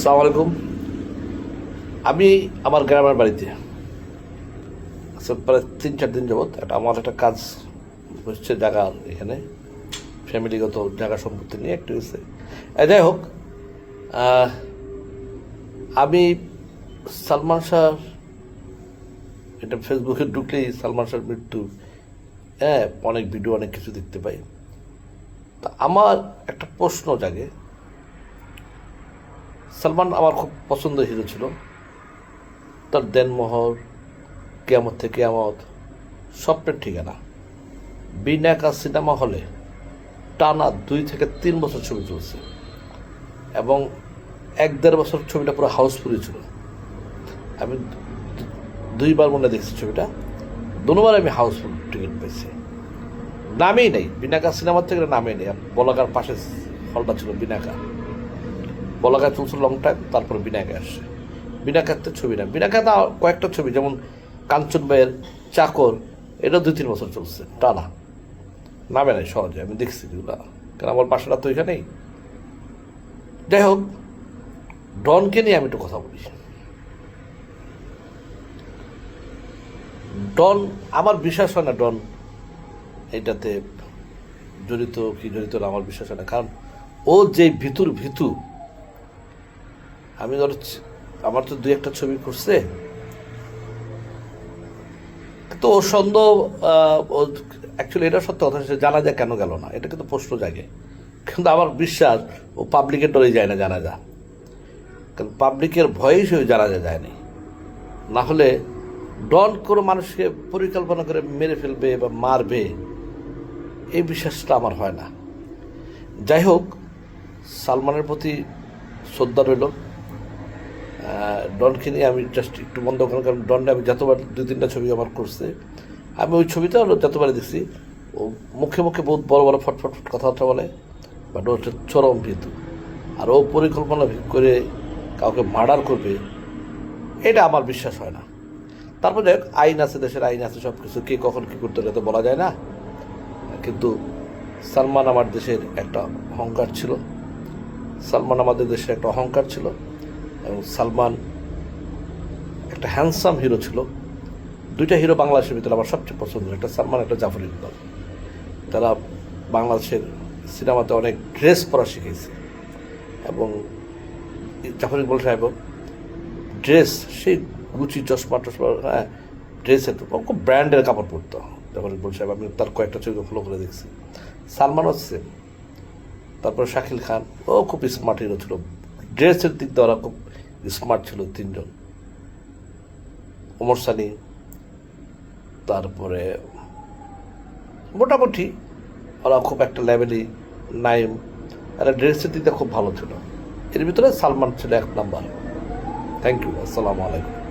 সালাম আলাইকুম। আমি আমার গ্রামের বাড়িতে প্রায় তিন, চার দিন যাবৎ একটা আমার একটা কাজ হচ্ছে জায়গা এখানে। ফ্যামিলিগত জায়গা সম্পত্তি নিয়ে একটু হয়েছে যাই হোক আমি সালমান শাহ এটা ফেসবুকে ঢুকলেই সালমান শাহর মৃত্যু। হ্যাঁ অনেক ভিডিও অনেক কিছু দেখতে পাই। তা আমার একটা প্রশ্ন জাগে। সালমান আমার খুব পছন্দের হিরো ছিল। তার দেনমোহর, কেয়ামত থেকে কেয়ামত স্বপ্নের ঠিকানা। বিনাকা সিনেমা হলে টানা দুই থেকে তিন বছর ছবি চলছে এবং এক দেড় বছর ছবিটা পুরো হাউসফুলই ছিল। আমি দুইবার মনে দেখছি ছবিটা। দুবার আমি হাউসফুল টিকিট পেয়েছি। নামেই নেই। বিনাকা সিনেমার থেকে নামেই নেই। বলাকার পাশে হলটা ছিল বিনাকা বলাকা চলছে লং টাইম তারপর বিনায়কে আসছে বিনাকাতে ছবি না। বিনাকাতে কয়েকটা ছবি, যেমন কাঞ্চন ভাইয়ের চাকর, এটা দুই তিন বছর চলছে, টানা। নামে নাই সহজে, আমি দেখছি এগুলা। কারণ আমার বাসাটা তো এখানেই? যাই হোক, ডনকে নিয়ে আমি একটু কথা বলি। ডন, আমার বিশ্বাস হয় না ডন এটাতে জড়িত কি জড়িত না, আমার বিশ্বাস হয় না। কারণ ও যে ভিতুর ভিতু আমি ধরো আমার তো দুই একটা ছবি করছে তো সন্দেহ অ্যাকচুয়ালি এটা সত্য কথা জানা যায় কেন গেল না। এটা কিন্তু প্রশ্ন জাগে। কিন্তু আমার বিশ্বাস, ও পাবলিকের ডরে যায় না জানা যা। কারণ পাবলিকের ভয়েই সে জানা যায় যায়নি। না হলে ডন কোনো মানুষকে পরিকল্পনা করে মেরে ফেলবে বা মারবে, এই বিশ্বাসটা আমার হয় না। যাই হোক, সালমানের প্রতি শ্রদ্ধা রইল। ডনকে নিয়ে আমি জাস্ট একটু বন্ধ করার কারণ ডনটা আমি যতবার দুই, তিনটা ছবি আমার করছে, আমি ওই ছবিটা যতবার দেখছি, ও মুখে মুখে বহুত বড় বড় ফটফট ফট কথাবার্তা বলে বাট ও হচ্ছে চরম ভীতু আর ও পরিকল্পনা করে কাউকে মার্ডার করবে, এটা আমার বিশ্বাস হয় না। তারপর যাই আইন আছে, দেশের আইন আছে সব কিছু কে কখন কী করতে হবে তো বলা যায় না। কিন্তু সালমান আমার দেশের একটা অহংকার ছিল। সালমান আমাদের দেশের একটা অহংকার ছিল। এবং সালমান একটা হ্যান্ডসাম হিরো ছিল। দুইটা হিরো বাংলাদেশের ভিতরে আমার সবচেয়ে পছন্দের। একটা সালমান, একটা জাফর ইকবাল। তারা বাংলাদেশের সিনেমাতে অনেক ড্রেস পরা শিখেছে। এবং জাফর ইকবাল সাহেব ড্রেস সেই গুচি চশমা, টশমা হ্যাঁ ড্রেসের খুব ব্র্যান্ডের কাপড় পরতো জাফর ইকবাল সাহেব। আমি তার কয়েকটা ছবি ফলো করে দেখছি। সালমান হচ্ছে তারপর শাকিল খান, ও খুব স্মার্ট হিরো ছিল। ড্রেসের দিক দিয়ে ওরা খুব স্মার্ট ছিল তিনজন। ওমর সানি, তারপরে মোটামুটি ওরা খুব একটা লেভেলই নাইম আর ড্রেসের দিকটা খুব ভালো ছিল। এর ভিতরে সালমান ছিল এক নাম্বার থ্যাংক ইউ আসসালামু আলাইকুম।